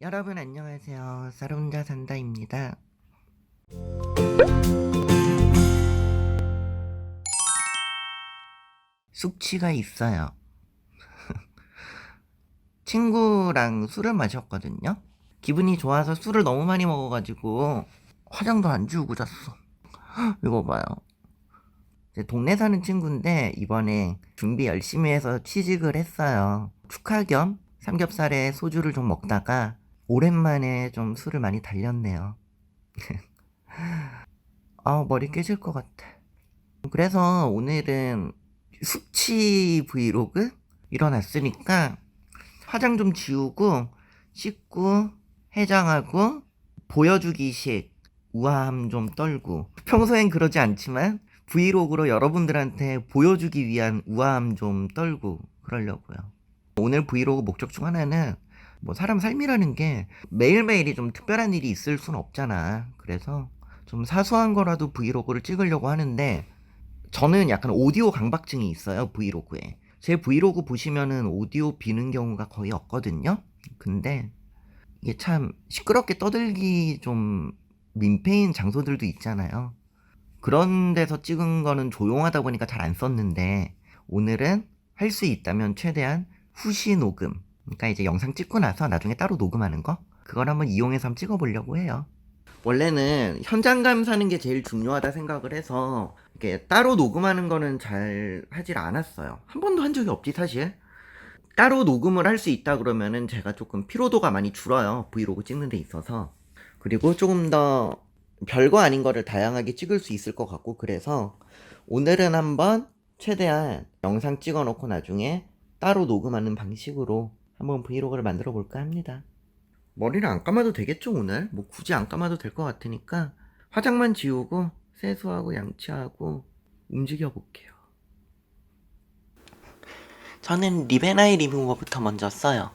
여러분 안녕하세요. 쌀 혼자 산다입니다. 숙취가 있어요. 친구랑 술을 마셨거든요. 기분이 좋아서 술을 너무 많이 먹어가지고 화장도 안 지우고 잤어. 이거 봐요. 제 동네 사는 친구인데 이번에 준비 열심히 해서 취직을 했어요. 축하 겸 삼겹살에 소주를 좀 먹다가 오랜만에 좀 술을 많이 달렸네요. 아 머리 깨질 것 같아. 그래서 오늘은 숙취 브이로그 일어났으니까 화장 좀 지우고 씻고 해장하고 보여주기식 우아함 좀 떨고 평소엔 그러지 않지만 브이로그로 여러분들한테 보여주기 위한 우아함 좀 떨고 그러려고요. 오늘 브이로그 목적 중 하나는 뭐 사람 삶이라는 게 매일매일이 좀 특별한 일이 있을 순 없잖아. 그래서 좀 사소한 거라도 브이로그를 찍으려고 하는데 저는 약간 오디오 강박증이 있어요, 브이로그에. 제 브이로그 보시면은 오디오 비는 경우가 거의 없거든요. 근데 이게 참 시끄럽게 떠들기 좀 민폐인 장소들도 있잖아요. 그런 데서 찍은 거는 조용하다 보니까 잘 안 썼는데 오늘은 할 수 있다면 최대한 후시 녹음. 그러니까 이제 영상 찍고 나서 나중에 따로 녹음하는 거? 그걸 한번 이용해서 한번 찍어보려고 해요. 원래는 현장 감 사는 게 제일 중요하다 생각을 해서 이렇게 따로 녹음하는 거는 잘 하질 않았어요. 한 번도 한 적이 없지 사실. 따로 녹음을 할 수 있다 그러면은 제가 조금 피로도가 많이 줄어요. 브이로그 찍는 데 있어서. 그리고 조금 더 별거 아닌 거를 다양하게 찍을 수 있을 것 같고 그래서 오늘은 한번 최대한 영상 찍어 놓고 나중에 따로 녹음하는 방식으로 한번 브이로그를 만들어 볼까 합니다. 머리를 안 감아도 되겠죠 오늘? 뭐 굳이 안 감아도 될 것 같으니까 화장만 지우고 세수하고 양치하고 움직여 볼게요. 저는 리베나이 리무버부터 먼저 써요.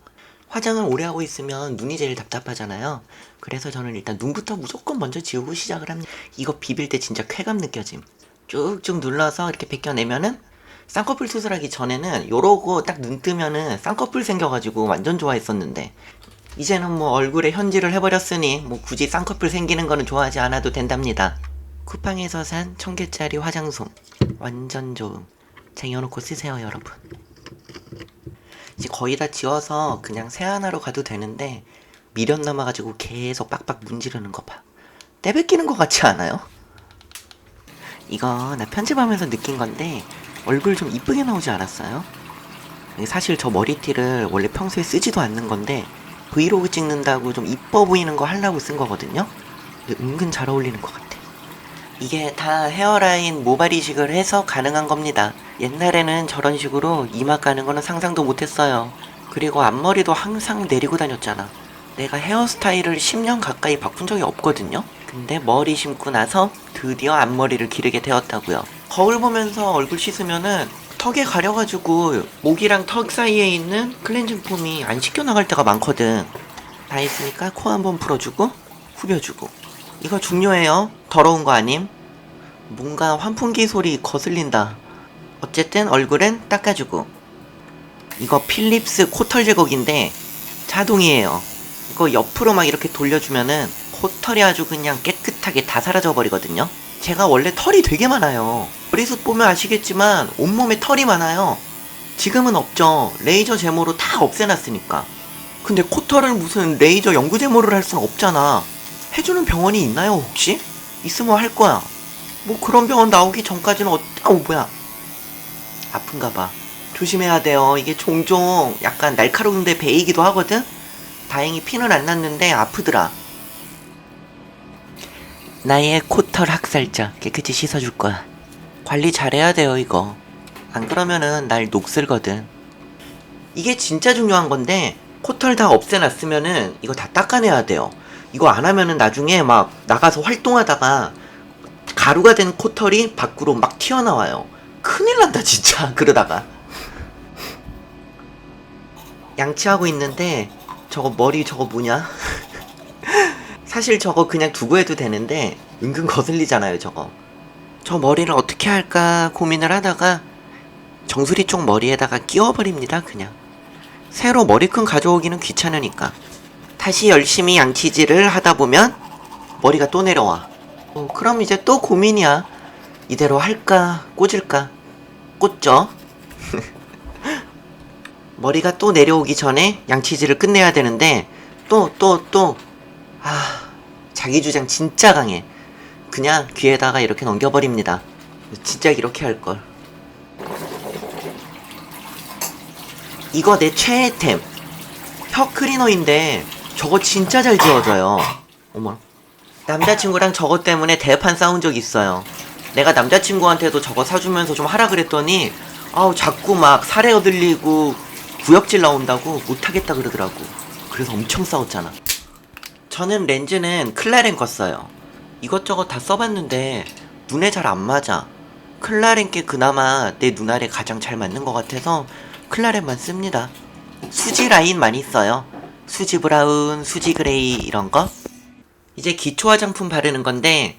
화장을 오래 하고 있으면 눈이 제일 답답하잖아요. 그래서 저는 일단 눈부터 무조건 먼저 지우고 시작을 합니다. 이거 비빌 때 진짜 쾌감 느껴짐. 쭉쭉 눌러서 이렇게 벗겨내면은 쌍꺼풀 수술하기 전에는 요러고 딱 눈 뜨면은 쌍꺼풀 생겨가지고 완전 좋아했었는데 이제는 뭐 얼굴에 현질을 해버렸으니 뭐 굳이 쌍꺼풀 생기는 거는 좋아하지 않아도 된답니다. 쿠팡에서 산 천개짜리 화장솜 완전 좋음. 쟁여놓고 쓰세요 여러분. 이제 거의 다 지워서 그냥 세안하러 가도 되는데 미련 남아가지고 계속 빡빡 문지르는 거 봐. 떼뱉기는 것 같지 않아요? 이거 나 편집하면서 느낀 건데 얼굴 좀 이쁘게 나오지 않았어요? 사실 저 머리띠를 원래 평소에 쓰지도 않는 건데 브이로그 찍는다고 좀 이뻐 보이는 거 하려고 쓴 거거든요? 근데 은근 잘 어울리는 것 같아. 이게 다 헤어라인 모발 이식을 해서 가능한 겁니다. 옛날에는 저런 식으로 이마 까는 거는 상상도 못했어요. 그리고 앞머리도 항상 내리고 다녔잖아. 내가 헤어스타일을 10년 가까이 바꾼 적이 없거든요. 근데 머리 심고 나서 드디어 앞머리를 기르게 되었다고요. 거울 보면서 얼굴 씻으면은 턱에 가려가지고 목이랑 턱 사이에 있는 클렌징 폼이 안 씻겨 나갈 때가 많거든. 다 했으니까 코 한번 풀어주고 후벼주고. 이거 중요해요. 더러운 거 아님? 뭔가 환풍기 소리 거슬린다. 어쨌든 얼굴은 닦아주고. 이거 필립스 코털 제거기인데 자동이에요. 이거 옆으로 막 이렇게 돌려주면은 코털이 아주 그냥 깨끗하게 다 사라져 버리거든요. 제가 원래 털이 되게 많아요. 머리숱 보면 아시겠지만 온몸에 털이 많아요. 지금은 없죠. 레이저 제모로 다 없애놨으니까. 근데 코털을 무슨 레이저 연구 제모를 할 수는 없잖아. 해주는 병원이 있나요 혹시? 있으면 할 거야. 뭐 그런 병원 나오기 전까지는 어, 아우 뭐야. 아픈가 봐. 조심해야 돼요. 이게 종종 약간 날카로운데 베이기도 하거든? 다행히 피는 안 났는데 아프더라. 나의 코털 학살자 깨끗이 씻어줄 거야. 관리 잘해야 돼요, 이거. 안 그러면은 날 녹슬거든. 이게 진짜 중요한 건데, 코털 다 없애놨으면은 이거 다 닦아내야 돼요. 이거 안 하면은 나중에 막 나가서 활동하다가 가루가 된 코털이 밖으로 막 튀어나와요. 큰일 난다, 진짜. 그러다가. 양치하고 있는데, 저거 머리 저거 뭐냐? 사실 저거 그냥 두고 해도 되는데 은근 거슬리잖아요 저거 저 머리를 어떻게 할까 고민을 하다가 정수리 쪽 머리에다가 끼워버립니다 그냥 새로 머리끈 가져오기는 귀찮으니까 다시 열심히 양치질을 하다 보면 머리가 또 내려와. 어, 그럼 이제 또 고민이야. 이대로 할까, 꽂을까? 꽂죠? 머리가 또 내려오기 전에 양치질을 끝내야 되는데, 또, 또, 또, 아, 자기 주장 진짜 강해. 그냥 귀에다가 이렇게 넘겨버립니다. 진짜 이렇게 할걸. 이거 내 최애템. 혀 클리너인데, 저거 진짜 잘 지워져요. 어머. 남자친구랑 저거 때문에 대판 싸운 적 있어요. 내가 남자친구한테도 저거 사주면서 좀 하라 그랬더니, 아우, 자꾸 막 살에 어들리고, 구역질 나온다고 못하겠다 그러더라고. 그래서 엄청 싸웠잖아. 저는 렌즈는 클라렌 거 써요. 이것저것 다 써봤는데 눈에 잘 안 맞아. 클라렌 게 그나마 내 눈알에 가장 잘 맞는 것 같아서 클라렌만 씁니다. 수지 라인 많이 써요. 수지 브라운, 수지 그레이 이런 거. 이제 기초 화장품 바르는 건데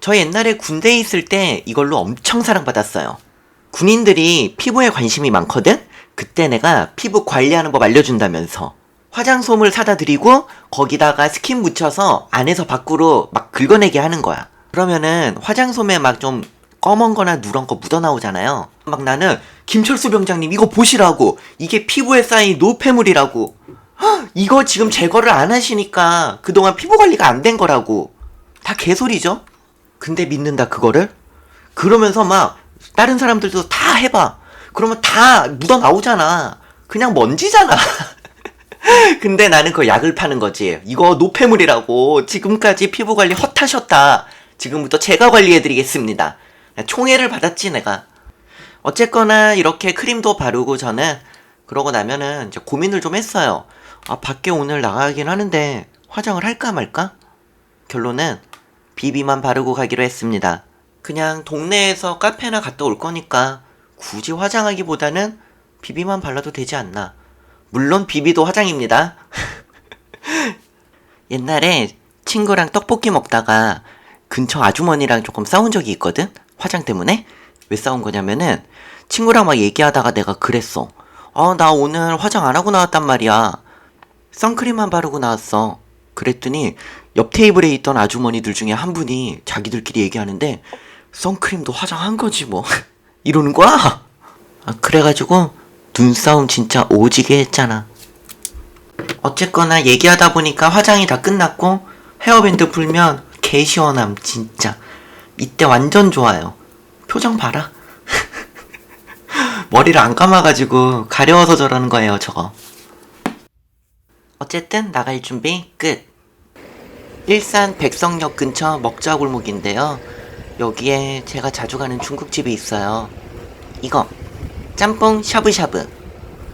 저 옛날에 군대에 있을 때 이걸로 엄청 사랑받았어요. 군인들이 피부에 관심이 많거든? 그때 내가 피부 관리하는 법 알려준다면서. 화장솜을 사다 드리고 거기다가 스킨 묻혀서 안에서 밖으로 막 긁어내게 하는 거야. 그러면은 화장솜에 막 좀 검은 거나 누런 거 묻어 나오잖아요. 막 나는 김철수 병장님 이거 보시라고. 이게 피부에 쌓인 노폐물이라고. 헉, 이거 지금 제거를 안 하시니까 그동안 피부 관리가 안 된 거라고. 다 개소리죠? 근데 믿는다 그거를? 그러면서 막 다른 사람들도 다 해봐. 그러면 다 묻어 나오잖아. 그냥 먼지잖아. 근데 나는 그 약을 파는 거지. 이거 노폐물이라고. 지금까지 피부 관리 헛하셨다. 지금부터 제가 관리해드리겠습니다. 총애를 받았지, 내가. 어쨌거나 이렇게 크림도 바르고 저는 그러고 나면은 이제 고민을 좀 했어요. 아, 밖에 오늘 나가긴 하는데 화장을 할까 말까? 결론은 비비만 바르고 가기로 했습니다. 그냥 동네에서 카페나 갔다 올 거니까 굳이 화장하기보다는 비비만 발라도 되지 않나. 물론 비비도 화장입니다. 옛날에 친구랑 떡볶이 먹다가 근처 아주머니랑 조금 싸운 적이 있거든? 화장 때문에? 왜 싸운 거냐면은 친구랑 막 얘기하다가 내가 그랬어. 아, 나 오늘 화장 안 하고 나왔단 말이야. 선크림만 바르고 나왔어. 그랬더니 옆 테이블에 있던 아주머니들 중에 한 분이 자기들끼리 얘기하는데 선크림도 화장한 거지 뭐. 이러는 거야? 아, 그래가지고 눈싸움 진짜 오지게 했잖아. 어쨌거나 얘기하다 보니까 화장이 다 끝났고 헤어밴드 풀면 개 시원함 진짜. 이때 완전 좋아요. 표정 봐라. 머리를 안 감아가지고 가려워서 저러는 거예요 저거. 어쨌든 나갈 준비 끝. 일산 백성역 근처 먹자골목인데요. 여기에 제가 자주 가는 중국집이 있어요. 이거 짬뽕 샤브샤브.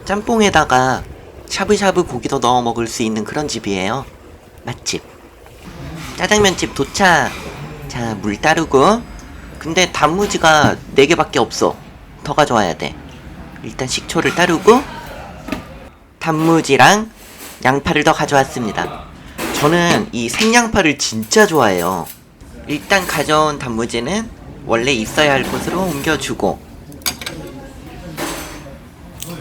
짬뽕에다가 샤브샤브 고기도 넣어 먹을 수 있는 그런 집이에요. 맛집. 짜장면집 도착. 자, 물 따르고. 근데 단무지가 4개밖에 없어. 더 가져와야 돼. 일단 식초를 따르고 단무지랑 양파를 더 가져왔습니다. 저는 이 생양파를 진짜 좋아해요. 일단 가져온 단무지는 원래 있어야 할 곳으로 옮겨주고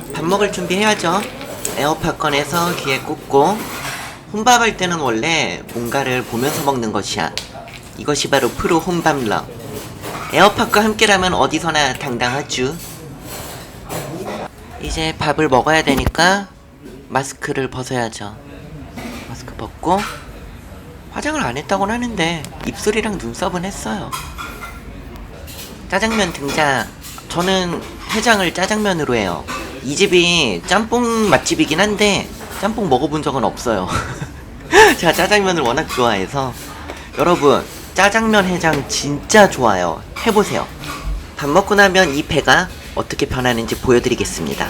밥 먹을 준비해야죠. 에어팟 꺼내서 귀에 꽂고 혼밥할 때는 원래 뭔가를 보면서 먹는 것이야. 이것이 바로 프로 혼밥러. 에어팟과 함께라면 어디서나 당당하죠. 이제 밥을 먹어야 되니까 마스크를 벗어야죠. 마스크 벗고 화장을 안 했다고는 하는데 입술이랑 눈썹은 했어요. 짜장면 등장. 저는 해장을 짜장면으로 해요. 이 집이 짬뽕 맛집이긴 한데 짬뽕 먹어본 적은 없어요. 제가 짜장면을 워낙 좋아해서 여러분 짜장면 해장 진짜 좋아요. 해보세요. 밥 먹고 나면 이 배가 어떻게 변하는지 보여드리겠습니다.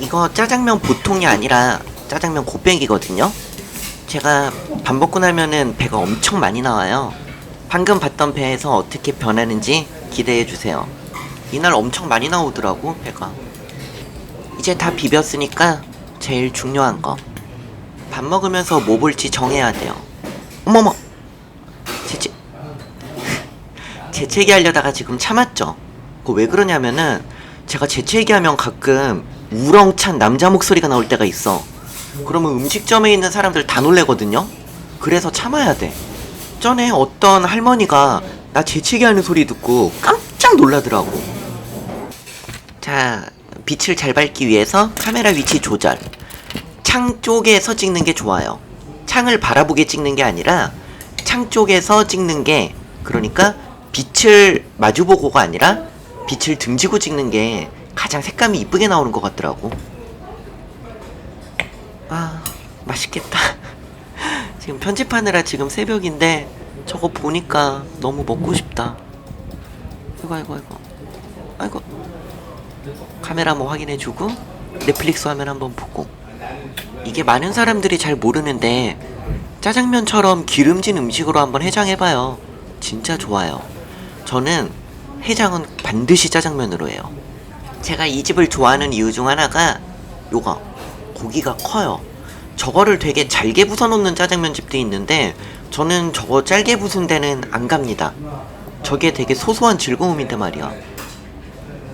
이거 짜장면 보통이 아니라 짜장면 곱빼기거든요. 제가 밥 먹고 나면은 배가 엄청 많이 나와요. 방금 봤던 배에서 어떻게 변하는지 기대해 주세요. 이날 엄청 많이 나오더라고 배가. 이제 다 비볐으니까 제일 중요한 거. 밥 먹으면서 뭐 볼지 정해야 돼요. 어머머! 재채, 재채기 하려다가 지금 참았죠? 그거 왜 그러냐면은 제가 재채기 하면 가끔 우렁찬 남자 목소리가 나올 때가 있어. 그러면 음식점에 있는 사람들 다 놀래거든요? 그래서 참아야 돼. 전에 어떤 할머니가 나 재채기 하는 소리 듣고 깜짝 놀라더라고. 자, 빛을 잘 밝기 위해서 카메라 위치 조절. 창 쪽에서 찍는 게 좋아요. 창을 바라보게 찍는 게 아니라 창 쪽에서 찍는 게 그러니까 빛을 마주보고가 아니라 빛을 등지고 찍는 게 가장 색감이 이쁘게 나오는 것 같더라고. 아, 맛있겠다. 지금 편집하느라 지금 새벽인데 저거 보니까 너무 먹고 싶다. 아이고 아이고 아이고. 아이고. 카메라 한번 확인해주고 넷플릭스 화면 한번 보고. 이게 많은 사람들이 잘 모르는데 짜장면처럼 기름진 음식으로 한번 해장해봐요. 진짜 좋아요. 저는 해장은 반드시 짜장면으로 해요. 제가 이 집을 좋아하는 이유 중 하나가 요거 고기가 커요. 저거를 되게 잘게 부숴놓는 짜장면 집도 있는데 저는 저거 짧게 부순 데는 안 갑니다. 저게 되게 소소한 즐거움인데 말이야.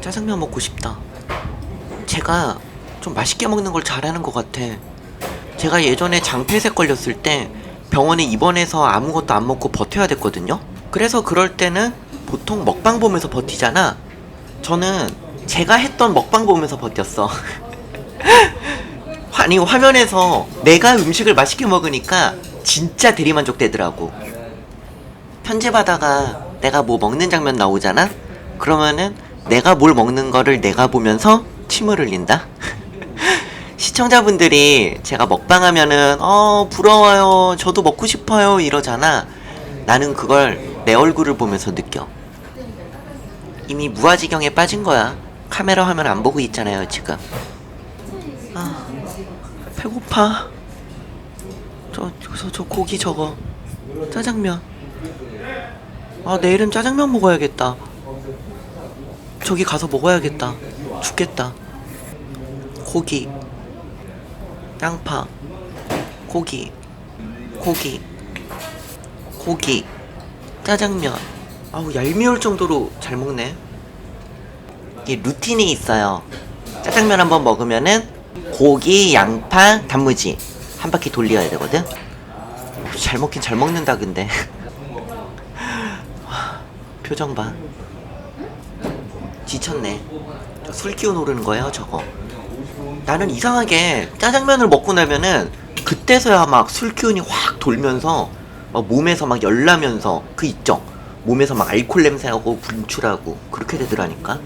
짜장면 먹고 싶다. 제가 좀 맛있게 먹는 걸 잘하는 것 같아. 제가 예전에 장폐색 걸렸을 때 병원에 입원해서 아무것도 안 먹고 버텨야 됐거든요. 그래서 그럴 때는 보통 먹방 보면서 버티잖아. 저는 제가 했던 먹방 보면서 버텼어. 아니 화면에서 내가 음식을 맛있게 먹으니까 진짜 대리만족 되더라고. 편집하다가 내가 뭐 먹는 장면 나오잖아? 그러면은 내가 뭘 먹는 거를 내가 보면서 침을 흘린다? 시청자분들이 제가 먹방하면은 어 부러워요. 저도 먹고 싶어요. 이러잖아. 나는 그걸 내 얼굴을 보면서 느껴. 이미 무아지경에 빠진 거야. 카메라 화면 안 보고 있잖아요 지금. 아 배고파. 저, 저, 저 고기 저거. 짜장면. 아 내일은 짜장면 먹어야겠다 저기 가서 먹어야겠다. 죽겠다. 고기. 양파. 고기. 고기. 고기. 짜장면. 아우 얄미울 정도로 잘 먹네. 이게 루틴이 있어요. 짜장면 한번 먹으면은 고기 양파 단무지 한 바퀴 돌려야 되거든. 잘 먹긴 잘 먹는다 근데. 와, 표정 봐 지쳤네. 저술 기운 오르는 거예요 저거. 나는 이상하게 짜장면을 먹고 나면은 그때서야 막 술 기운이 확 돌면서 막 몸에서 막 열나면서 그 있죠? 몸에서 막 알코올 냄새하고 분출하고 그렇게 되더라니까.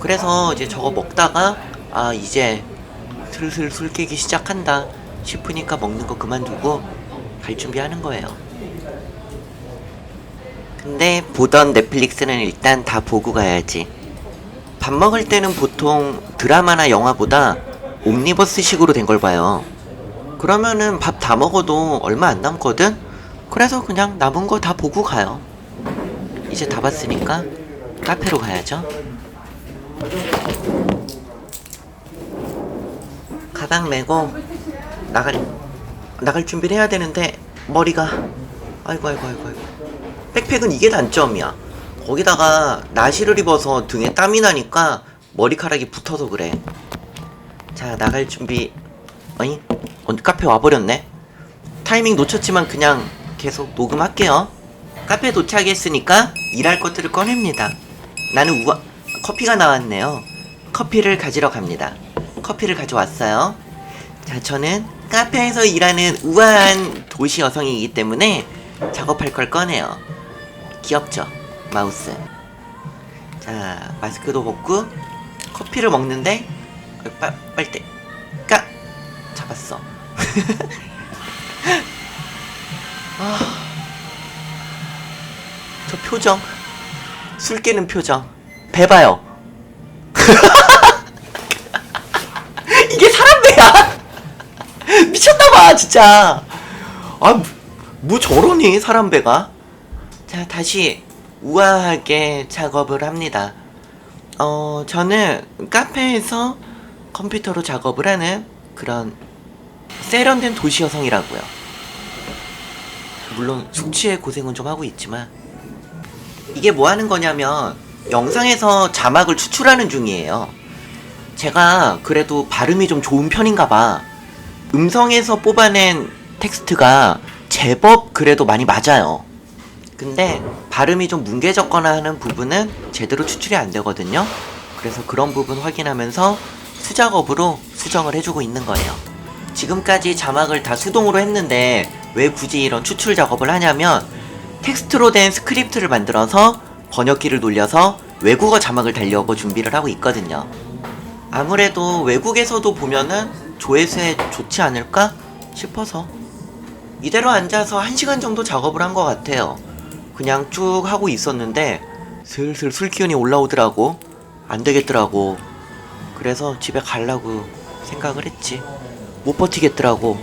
그래서 이제 저거 먹다가 아 이제 슬슬 술 깨기 시작한다 싶으니까 먹는 거 그만두고 갈 준비하는 거예요. 근데 보던 넷플릭스는 일단 다 보고 가야지 밥 먹을 때는 보통 드라마나 영화보다 옴니버스 식으로 된 걸 봐요. 그러면은 밥 다 먹어도 얼마 안 남거든? 그래서 그냥 남은 거 다 보고 가요. 이제 다 봤으니까 카페로 가야죠. 가방 메고 나갈 나갈 준비를 해야 되는데 머리가 아이고 아이고 아이고 아이고 백팩은 이게 단점이야. 거기다가 나시를 입어서 등에 땀이 나니까 머리카락이 붙어서 그래. 자, 나갈 준비. 어이? 어, 카페 와버렸네? 타이밍 놓쳤지만 그냥 계속 녹음할게요. 카페 도착했으니까 일할 것들을 꺼냅니다. 나는 우아, 커피가 나왔네요. 커피를 가지러 갑니다. 커피를 가져왔어요. 자, 저는 카페에서 일하는 우아한 도시 여성이기 때문에 작업할 걸 꺼내요. 귀엽죠? 마우스. 자, 마스크도 벗고 커피를 먹는데 그 빨, 빨대 까 잡았어. 아, 저 표정 술 깨는 표정 배봐요. 이게 사람 배야? 미쳤나봐 진짜. 아, 뭐 저러니 사람 배가? 자, 다시 우아하게 작업을 합니다. 어, 저는 카페에서 컴퓨터로 작업을 하는 그런 세련된 도시 여성이라고요. 물론 숙취에 고생은 좀 하고 있지만 이게 뭐 하는 거냐면 영상에서 자막을 추출하는 중이에요. 제가 그래도 발음이 좀 좋은 편인가 봐. 음성에서 뽑아낸 텍스트가 제법 그래도 많이 맞아요. 근데 발음이 좀 뭉개졌거나 하는 부분은 제대로 추출이 안 되거든요. 그래서 그런 부분 확인하면서 수작업으로 수정을 해주고 있는 거예요. 지금까지 자막을 다 수동으로 했는데 왜 굳이 이런 추출 작업을 하냐면 텍스트로 된 스크립트를 만들어서 번역기를 돌려서 외국어 자막을 달려고 준비를 하고 있거든요. 아무래도 외국에서도 보면은 조회수에 좋지 않을까 싶어서 이대로 앉아서 1시간 정도 작업을 한 것 같아요. 그냥 쭉 하고 있었는데 슬슬 술 기운이 올라오더라고. 안 되겠더라고. 그래서 집에 가려고 생각을 했지. 못 버티겠더라고.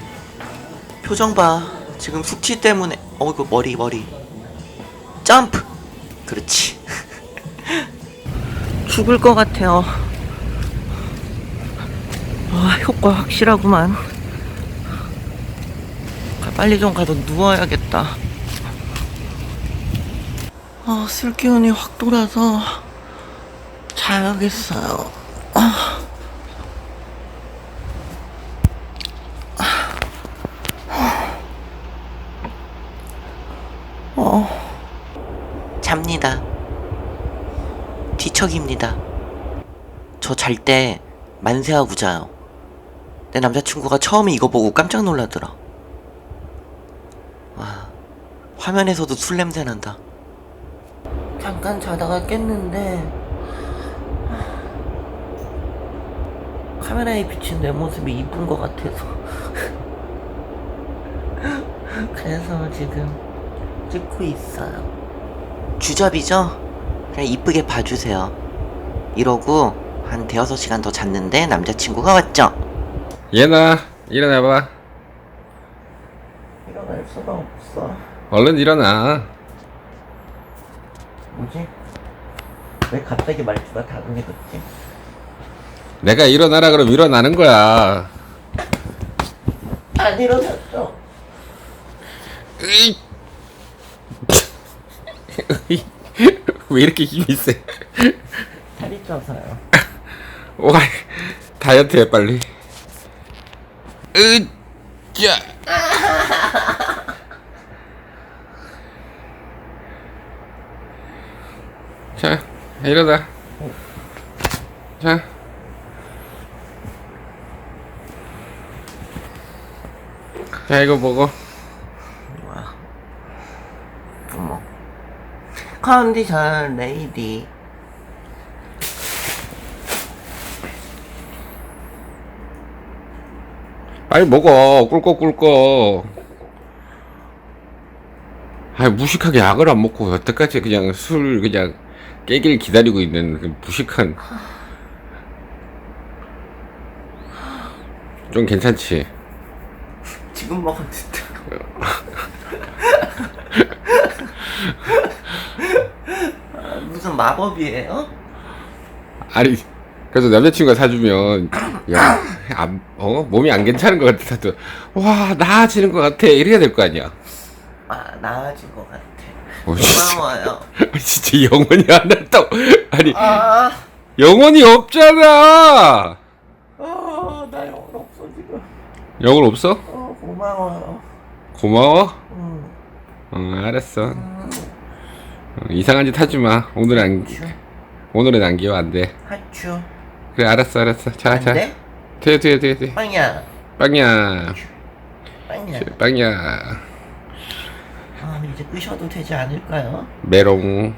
표정 봐. 지금 숙취 때문에 어이구 머리 머리. 점프. 그렇지. 죽을 것 같아요. 아, 효과 확실하구만. 가- 빨리 좀 가서 누워야겠다. 아, 술 기운이 확 돌아서 자야겠어요. 아. 어. 잡니다. 뒤척입니다. 저 잘 때 만세하고 자요. 내 남자친구가 처음에 이거 보고 깜짝 놀라더라. 와, 화면에서도 술 냄새 난다. 잠깐 자다가 깼는데 카메라에 비친 내 모습이 이쁜 것 같아서 그래서 지금 찍고 있어요. 주접이죠? 그냥 이쁘게 봐주세요. 이러고 한 대여섯 시간 더 잤는데 남자친구가 왔죠. 얘나 일어나봐 일어날 수가 없어. 얼른 일어나 뭐지? 왜 갑자기 말투가 다급해졌지? 내가 일어나라 그럼 일어나는 거야 안 일어났어. 으이. 왜 이렇게 힘이 세? 살이 쪄서요. 와 다이어트 해 빨리 으짜 자 일어나 자 자, 이거 먹어. 어머. 컨디션 레이디. 빨리 먹어. 꿀꺽꿀꺽. 아 무식하게 약을 안 먹고 여태까지 그냥 술 그냥 깨길 기다리고 있는 그 무식한. 좀 괜찮지? 지금 먹었는데. 아, 무슨 마법이에요? 아니 그래서 남자친구가 사주면 야, 안, 어 몸이 안 괜찮은 것 같아도 와 나아지는 것 같아 이래야 될 거 아니야. 아, 나아진 것 같아. 어, 진짜, 고마워요. 진짜 영혼이 안 났다. 아니 아, 영혼이 없잖아. 아, 나 영혼 없어, 지금. 영혼 없어? 어, 고마워요. 고마워. 응. 어, 알았어. 어, 이상한 짓 하지 마. 오늘 안 하츄. 오늘은 안 기워 안 돼. 하츄. 그래 알았어 알았어. 자안 자. 돼? 돼 돼 돼 돼. 빵이야. 빵야 빵이야. 빵야 아, 이제 끄셔도 되지 않을까요? 메롱.